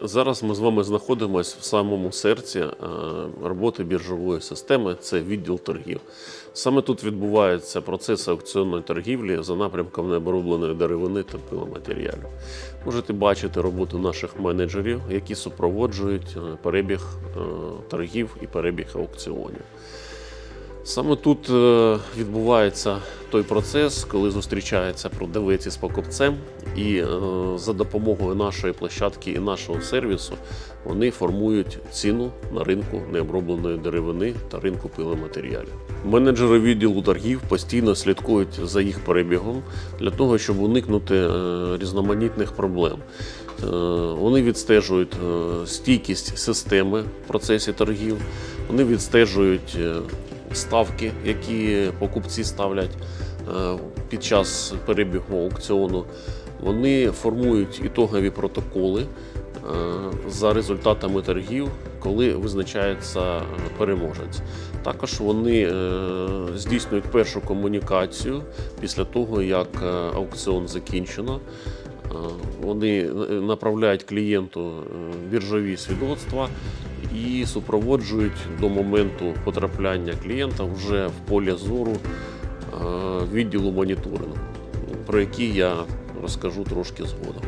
Зараз ми з вами знаходимося в самому серці е, роботи біржової системи. Це відділ торгів. Саме тут відбувається процес аукціонної торгівлі за напрямком необробленої деревини та пиломатеріалів. Можете бачити роботу наших менеджерів, які супроводжують е, перебіг е, торгів і перебіг аукціонів. Саме тут е, відбувається той процес, коли зустрічається продавець із покупцем, і е, за допомогою нашої площадки і нашого сервісу вони формують ціну на ринку необробленої деревини та ринку пиломатеріалів. Менеджери відділу торгів постійно слідкують за їх перебігом для того, щоб уникнути е, різноманітних проблем. Вони відстежують стійкість системи в процесі торгів, вони відстежують ставки, які покупці ставлять е, під час перебігу аукціону. Вони формують ітогові протоколи е, за результатами торгів, коли визначається е, переможець. Також вони здійснюють першу комунікацію після того, як аукціон закінчено. Е, Вони е, направляють клієнту е, біржові свідоцтва і супроводжують до моменту потрапляння клієнта вже в полі зору відділу моніторингу, про який я розкажу трошки згодом.